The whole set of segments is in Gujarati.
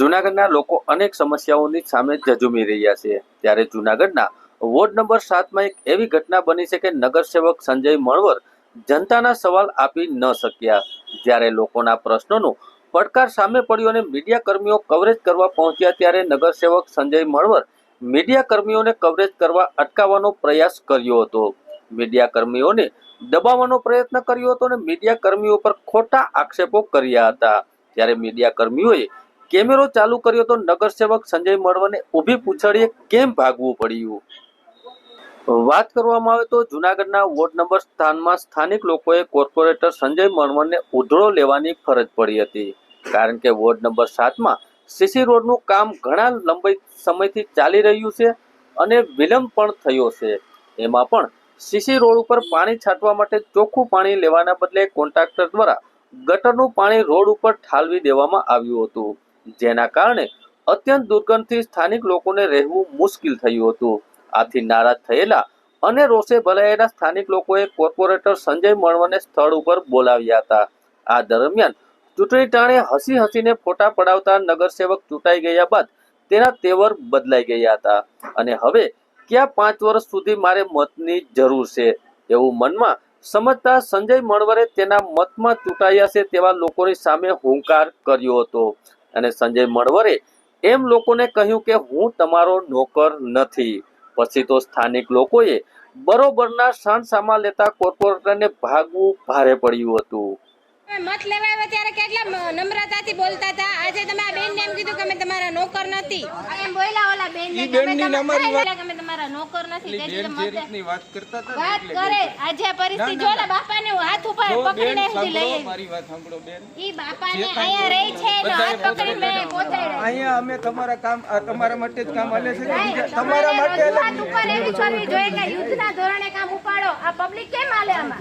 જુનાગઢના લોકો અનેક સમસ્યાઓની સામે ઝઝૂમી રહ્યા છે. ત્યારે જૂનાગઢના વોર્ડ નંબર સાતમાં એક એવી ઘટના બની છે કે નગરસેવક સંજય મણવર જનતાના સવાલ આપી ન શક્યા. જ્યારે લોકોના પ્રશ્નોનું પડકાર સામે પડ્યો અને મીડિયા કર્મીઓ કવરેજ કરવા પહોંચ્યા ત્યારે નગરસેવક સંજય મણવર મીડિયા કર્મીઓને કવરેજ કરવા અટકાવવાનો પ્રયાસ કર્યો હતો. મીડિયા કર્મીઓને દબાવવાનો પ્રયત્ન કર્યો હતો અને મીડિયા કર્મીઓ પર ખોટા આક્ષેપો કર્યા હતા. ત્યારે મીડિયા કર્મીઓએ કેમેરો ચાલુ કર્યો તો નગરસેવક સંજય મળવાને ઊભી પૂછડીએ કેમ ભાગવું પડ્યું? વાત કરવામાં આવે તો જુનાગઢના વોર્ડ નંબર સ્થાનમાં સ્થાનિક લોકોએ કોર્પોરેટર સંજય મણવરને ઉધળો લેવાની ફરજ પડી હતી. કારણ કે વોર્ડ નંબર સાતમાં સીસી રોડનું કામ ઘણા લંબાઈ સમયથી ચાલી રહ્યું છે અને વિલંબ પણ થયો છે. એમાં પણ સીસી રોડ ઉપર પાણી છાંટવા માટે ચોખ્ખું પાણી લેવાના બદલે કોન્ટ્રાક્ટર દ્વારા ગટરનું પાણી રોડ ઉપર ઠાલવી દેવામાં આવ્યું હતું. જેના કારણે અત્યંત દુર્ગંધથી સ્થાનિક લોકોને રહેવું મુશ્કેલ થયું હતું. આથી નારાજ થયેલા અને રોષે ભલાયેલા સ્થાનિક લોકોએ કોર્પોરેટર સંજય મણવરને સ્થળ ઉપર બોલાવ્યા હતા. આ દરમિયાન ચૂંટણી ટાણે હસી હસીને ફોટા પડાવતા નગરસેવક ચૂંટાઈ ગયા બાદ તેના તેવર બદલાઈ ગયા હતા. અને હવે ક્યાં પાંચ વર્ષ સુધી મારે મતની જરૂર છે? એવું મનમાં સમજતા સંજય મણવરે તેના મતમાં ચૂંટાયા છે તેવા લોકોની સામે હુંકાર કર્યો હતો. અને સંજય મળવરે એમ લોકોને કહ્યું કે હું તમારો નોકર નથી. પછી તો સ્થાનિક લોકોએ બરોબરના સામા લેતા કોર્પોરેટરને ભાગવું ભારે પડ્યું હતું. મત લેવા આવ્યા ત્યારે કેટલા નમ્રતાથી બોલતા હતા? આજે તમે આ બેન એમ કીધું કે અમે તમારા નોકર નથી. એમ બોલ્યા ઓલા બેન વાત- અમે તમારા નોકર નથી તેથી તો જે મત રીતની વાત કરતા હતા વાત કરે આજે પરિસ્થિતિ જો બાપાને હું હાથ ઉપર પકડીને સુધી લઈ. આવી મારી વાત સાંભળો બેન. ઈ બાપાને અહીંયા રહી છે એનો હાથ પકડીને મેં પહોંચાડ્યા અહીંયા અમે તમારા કામ તમારા માટે જ કામ હાલે છે તમારે માટે રજૂઆત ઉપર એવી કરવી જોઈએ કે યુદ્ધના ધોરણે કામ ઉપાડો. આ પબ્લિક કેમ હાલે આમાં?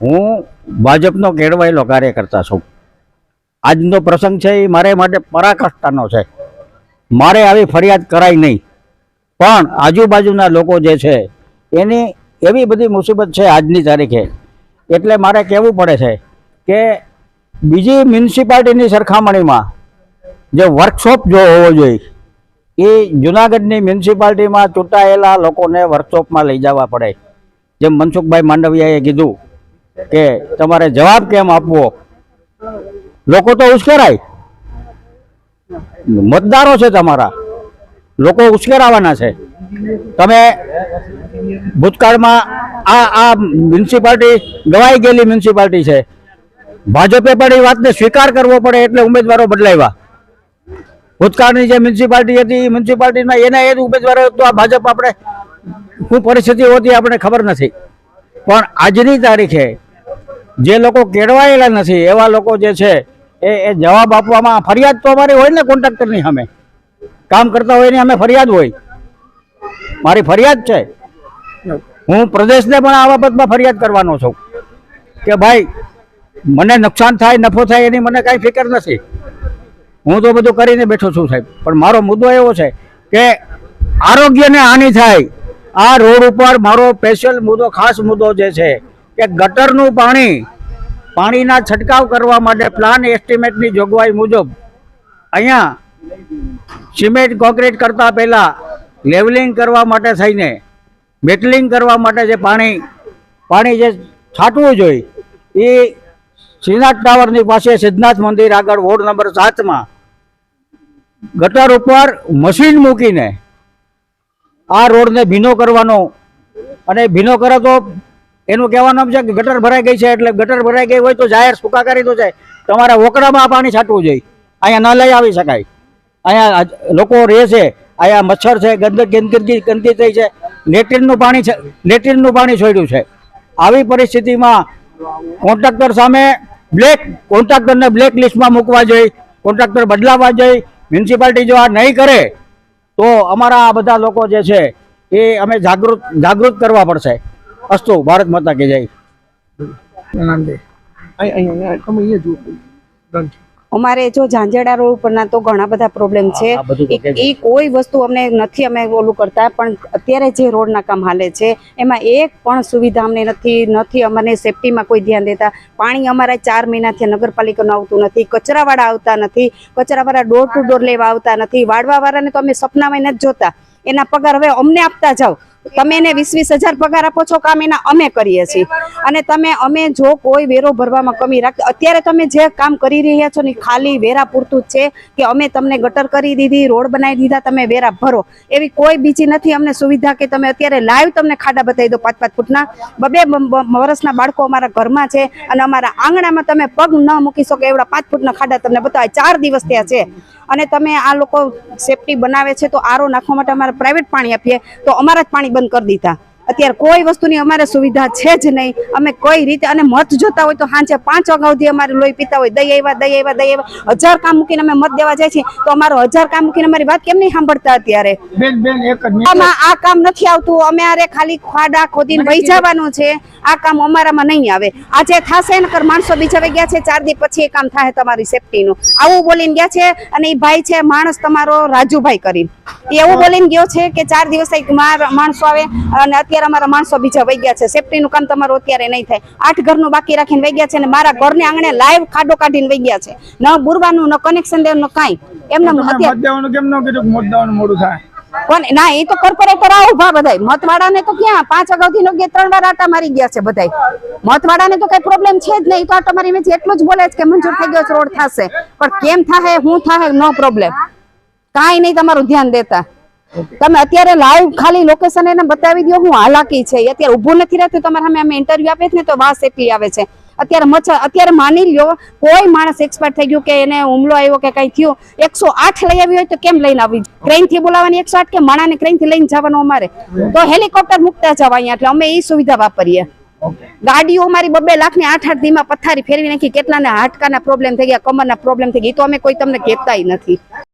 હું ભાજપનો કેળવાયેલો કાર્યકર્તા છું. આજનો પ્રસંગ છે એ મારે માટે પરાકાષ્ઠાનો છે. મારે આવી ફરિયાદ કરાય નહીં. પણ આજુબાજુના લોકો જે છે, એની એવી બધી મુસીબત છે આજની તારીખે. એટલે મારે કહેવું પડે છે કે બીજી મ્યુનિસિપાલિટીની સરખામણીમાં જે વર્કશોપ જો હોવો જોઈએ, એ જુનાગઢની મ્યુનિસિપાલિટીમાં ચૂંટાયેલા લોકોને વર્કશોપમાં લઈ જવા પડે. જેમ મનસુખભાઈ માંડવિયાએ કીધું કે તમારે જવાબ કેમ આપવો? લોકો તો ઉશ્કેરાય. મતદારો છે તમારા. લોકો ઉશ્કેરાવાના છે. તમે ભૂતકાળમાં આ આ મ્યુનિસિપાલિટી ગવાઈ ગયેલી મ્યુનિસિપાલિટી છે. ભાજપે પણ એ વાતને સ્વીકાર કરવો પડે એટલે ઉમેદવારો બદલાવ્યા. ભૂતકાળની જે મ્યુનિસિપાલિટી હતી, એ મ્યુનિસિપાલિટીમાં એના એ જ ઉમેદવારો તો આ ભાજપ આપણે શું પરિસ્થિતિ હોતી આપણે ખબર નથી. પણ આજની તારીખે જે લોકો કેળવાયેલા નથી, એવા લોકો જે છે એ જવાબ આપવામાં ફરિયાદ તો અમારી હોય ને કોન્ટ્રાક્ટરની સામે. કામ કરતા હોય એની અમે ફરિયાદ હોય. મારી ફરિયાદ છે. હું પ્રદેશને પણ આ બાબતમાં ફરિયાદ કરવાનો છું કે ભાઈ, મને નુકસાન થાય, નફો થાય એની મને કાંઈ ફિકર નથી. હું તો બધું કરીને બેઠો છું સાહેબ. પણ મારો મુદ્દો એવો છે કે આરોગ્યને હાનિ થાય. આ રોડ ઉપર મારો સ્પેશિયલ મુદ્દો, ખાસ મુદ્દો જે છે કે ગટરનું પાણી, પાણીના છંટકાવ કરવા માટે પ્લાન એસ્ટિમેટની જોગવાઈ મુજબ અહીંયા સિમેન્ટ કોન્ક્રીટ કરતા પહેલાં લેવલિંગ કરવા માટે થઈને મેટલિંગ કરવા માટે જે પાણી પાણી જે છાંટવું જોઈએ, એ શ્રીનાથ ટાવરની પાસે સિદ્ધનાથ મંદિર આગળ વોર્ડ નંબર સાતમાં ગટર ઉપર મશીન મૂકીને આ રોડને ભીનો કરવાનો અને ભીનો કરે તો એનું કહેવાનું છે કે ગટર ભરાઈ ગઈ છે એટલે ગટર ભરાઈ ગઈ હોય તો જાહેર સુકાકારી દો છે તમારે વોકડામાં પાણી છાંટવું જોઈએ. અહીંયા ન લઈ આવી શકાય. અહીંયા લોકો રહે છે, અહીંયા મચ્છર છે ગંદક, ગંદકી થઈ છે. લેટ્રિનનું પાણી છે લેટ્રિનનું પાણી છોડ્યું છે. આવી પરિસ્થિતિમાં કોન્ટ્રાક્ટર સામે બ્લેક, કોન્ટ્રાક્ટરને બ્લેક લિસ્ટમાં મૂકવા જોઈએ કોન્ટ્રાક્ટર બદલાવવા જોઈએ મ્યુનિસિપાલિટી જો આ નહીં કરે, તો અમારા આ બધા લોકો જે છે, એ અમે જાગૃત જાગૃત કરવા પડશે. અસ્તુ, ભારત માતા કે જય. નામ દે. અહીં અહીંયા અહીંયા જુઓ. અમારે જો ઝાંઝેડા રોડ ઉપરના તો ઘણા બધા પ્રોબ્લેમ છે. એ કોઈ વસ્તુ અમને નથી અમે ઓલું કરતા પણ અત્યારે જે રોડના કામ હાલે છે એમાં એક પણ સુવિધા અમને નથી નથી અમને સેફટીમાં કોઈ ધ્યાન દેતા. પાણી અમારા ચાર મહિનાથી નગરપાલિકાનું આવતું નથી કચરાવાળા આવતા નથી કચરાવાળા ડોર ટુ ડોર લેવા આવતા નથી વાળવાવાળાને તો અમે સપનામાં નથી જોતા. એના પગાર હવે અમને આપતા જાઓ. તમે એને વીસ વીસ હજાર પગાર આપો છો કામ એના અમે કરીએ છીએ. અને તમે, અમે જો કોઈ વેરો ભરવામાં કમી રાખ, અત્યારે તમે જે કામ કરી રહ્યા છો ને ખાલી વેરા પૂરતું જ છે કે અમે તમને ગટર કરી દીધી, રોડ બનાવી દીધા, તમે વેરા ભરો. એવી કોઈ બીજી નથી અમને સુવિધા કે તમે અત્યારે લાઈવ તમને ખાડા બતાવી દો પાંચ પાંચ ફૂટના બબે વર્ષના બાળકો અમારા ઘરમાં છે અને અમારા આંગણામાં તમે પગ ન મૂકી શકો એવડા પાંચ ફૂટના ખાડા તમને બતાવે ચાર દિવસ ત્યાં છે. અને તમે આ લોકો સેફટી બનાવે છે, તો આરો નાખવા માટે અમારે પ્રાઇવેટ પાણી આપીએ. તો અમારા જ પાણી બંધ કરી દીધા. અત્યારે કોઈ વસ્તુની અમારે સુવિધા છે જ નહીં. અમે કોઈ રીતે અને મત જોતા હોય તો સાંજે પાંચ વાગ્યા સુધી અમારે લોહી પીતા હોય. દઈ આવ્યા દઈ આવ્યા દઈ આવ્યા. હજાર કામ મૂકીને અમે મત દેવા જાય છીએ તો અમારો હજાર કામ મૂકીને અમારી વાત કેમ નહીં સાંભળતા અત્યારે? આ કામ નથી આવતું. અમે અરે ખાલી ખાડા ખોદીને વહી જવાનું છે. આ કામ અમારામાં નહીં આવે. આજે થશે નકર માણસો બીજા ગયા છે ચાર દિવસ પછી એ કામ થાય તમારી સેફટીનું. આવું બોલીને ગયા છે અને એ ભાઈ છે માણસ તમારો રાજુભાઈ કરીને. એવું બોલીને ગયો છે કે ચાર દિવસ એક માણસો આવે અને અત્યારે અમારા માણસો બીજા વહી ગયા છે. સેફટીનું કામ તમારું અત્યારે નહીં થાય. આઠ ઘરનું બાકી રાખીને વહી ગયા છે અને મારા ઘરને આંગણે લાઈવ ખાડો કાઢીને વહી ગયા છે. ન બુરવાનું ન કનેક્શન દેવાનું કાંઈ. એમને અત્યારે કેમ ન કીધું મત દેવાનું મોડું થાય? કોણ ના એ તો કોર્પોરેટર આ ઊભા બધાય. મતવાળા ને તો ક્યાં? પાંચ અગાઉથી નો ગયા ત્રણ વાર આટા મારી ગયા છે બધાય. મતવાળા ને તો કઈ પ્રોબ્લેમ છે જ નહીં. તો આટા મારી મેં એટલું જ બોલે છે કે મંજૂર થઈ ગયો રોડ થશે. પણ કેમ થાય હું થાય નો પ્રોબ્લેમ કાંઈ નહીં તમારું ધ્યાન દેતા. તમે અત્યારે લાઈવ ખાલી લોકેશન એને બતાવી દો હું હાલાકી છે. અત્યારે ઊભું નથી રહેતું તમારે સામે અમે ઇન્ટરવ્યુ આપે છે ને તો વાસ એટલી આવે છે. અત્યારે મચ્છર અત્યારે માની લ્યો કોઈ માણસ એક્સપર્ટ થઈ ગયું કે એને હુમલો આવ્યો કે કઈ થયું એકસો આઠ લઈ આવી હોય તો કેમ લઈને આવી? ક્રેનથી બોલાવવાની એકસો આઠ કે માણાને ક્રેનથી લઈને જવાનું અમારે? તો હેલિકોપ્ટર મૂકતા જવા અહીંયા એટલે અમે એ સુવિધા વાપરીએ. ગાડીઓ અમારી બબે લાખની આઠ આઠ ધીમા પથારી ફેરવી નાખી કેટલાને હાડકાના પ્રોબ્લેમ થઈ ગયા કમરના પ્રોબ્લેમ થઈ ગયા તો અમે કોઈ તમને કહેતા નથી.